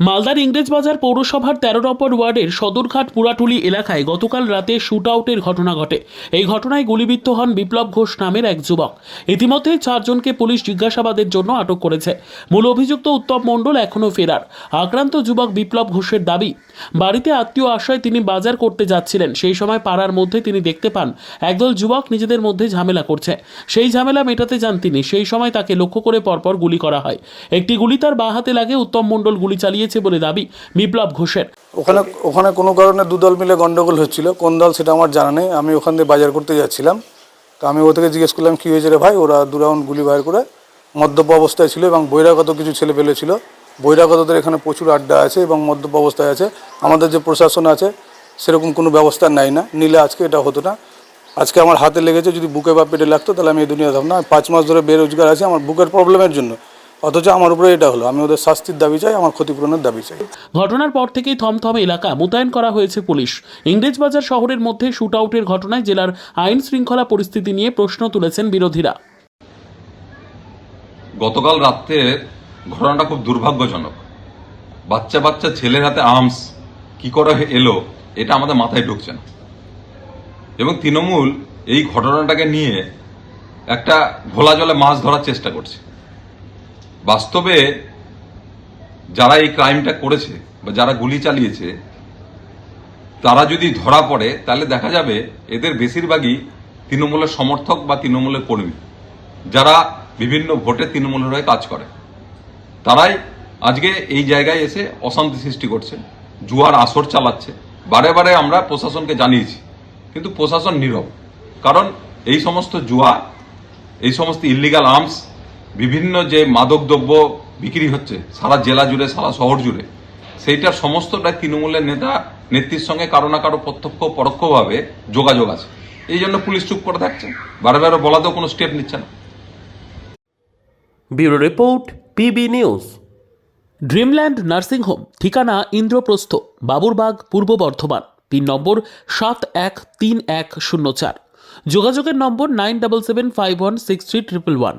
মালদার ইংরেজবাজার পৌরসভার তেরো নম্বর ওয়ার্ডের সদরঘাট পুরাটুলি এলাকায় গতকাল রাতে শুট আউটের ঘটনা ঘটে। এই ঘটনায় গুলিবিদ্ধ হন বিপ্লব ঘোষ নামের এক যুবক। ইতিমধ্যে চারজনকে পুলিশ জিজ্ঞাসাবাদের জন্য আটক করেছে। মূল অভিযুক্ত উত্তম মণ্ডল এখনও ফেরার। আক্রান্ত যুবক বিপ্লব ঘোষের দাবি, বাড়িতে আত্মীয় আশায় তিনি বাজার করতে যাচ্ছিলেন। সেই সময় পাড়ার মধ্যে তিনি দেখতে পান, একদল যুবক নিজেদের মধ্যে ঝামেলা করছে। সেই ঝামেলা মেটাতে যান তিনি। সেই সময় তাকে লক্ষ্য করে পরপর গুলি করা হয়। একটি গুলি তার বাঁ হাতে লাগে, উত্তম মণ্ডল গুলি চালিয়েছে বলে দাবি বিপ্লব ঘোষের। ওখানে ওখানে কোনো কারণে দু দল মিলে গন্ডগোল হচ্ছিল। কোন দল সেটা আমার জানা নেই। আমি ওখান দিয়ে বাজার করতে যাচ্ছিলাম। তো আমি ও থেকে জিজ্ঞেস করলাম, কী হয়েছে রে ভাই? ওরা দু রাউন্ড গুলি বাইর করে মদ্যপ অবস্থায় ছিল এবং বহিরাগত কিছু ছেলে ছিল। বহিরাগতদের এখানে প্রচুর আড্ডা আছে এবং মদ্যপ অবস্থায় আছে। আমাদের যে প্রশাসন আছে, সেরকম কোনো ব্যবস্থা নাই না। নিলে আজকে এটা হতো না। আজকে আমার হাতে লেগেছে, যদি বুকে বা পেটে লাগতো, তাহলে আমি এই দুনিয়া থাকতাম না। পাঁচ মাস ধরে বেরোজগার আছে। আমার বুকের প্রবলেমের জন্য। অথচ আমার উপরে এটা হলো। আমি ওদের শাস্তির দাবি চাই আমার ক্ষতিপূরণের দাবি চাই। ঘটনার পর থেকেই থমথমে এলাকা মোতায়েন করা হয়েছে পুলিশ। ইংরেজবাজার শহরের মধ্যে শুটআউটের ঘটনায় জেলার আইন শৃঙ্খলা পরিস্থিতি নিয়ে প্রশ্ন তুলেছেন বিরোধীরা। গতকাল রাত্রে ঘটনাটা খুব দুর্ভাগ্যজনক। বাচ্চা বাচ্চা ছেলের হাতে আর্মস কি করে এলো এটা আমাদের মাথায় ঢুকছে না। এবং তৃণমূল এই ঘটনাটাকে নিয়ে একটা ঘোলা জলে মাছ ধরার চেষ্টা করছে। বাস্তবে যারা এই ক্রাইমটা করেছে বা যারা গুলি চালিয়েছে, তারা যদি ধরা পড়ে, তাহলে দেখা যাবে এদের বেশিরভাগই তৃণমূলের সমর্থক বা তৃণমূলের কর্মী, যারা বিভিন্ন ভোটে তৃণমূলের হয়ে কাজ করে। তারাই আজকে এই জায়গায় এসে অশান্তি সৃষ্টি করছে, জুয়ার আসর চালাচ্ছে। বারে বারে আমরা প্রশাসনকে জানিয়েছি, কিন্তু প্রশাসন নীরব। কারণ এই সমস্ত জুয়া, এই সমস্ত ইলিগাল আর্মস বিভিন্ন যে মাদক দ্রব্য বিক্রি হচ্ছে সারা জেলা জুড়ে সারা শহর জুড়ে সেইটার সমস্তটাই তৃণমূলের নেতা নেত্রীর সঙ্গে কারও না কারও প্রত্যক্ষ পরোক্ষভাবে যোগাযোগ আছে। এই জন্য পুলিশ চুপ করে থাকছে। বারে বারে বলাতেও কোনো স্টেপ নিচ্ছে না। Bureau report PB news. Dreamland nursing home ঠিকানা ইন্দ্রপ্রস্থ বাবুরবাগ পূর্ব বর্ধমান পিন নম্বর সাত এক তিন এক শূন্য চার। যোগাযোগের number nine double seven five one six three triple one.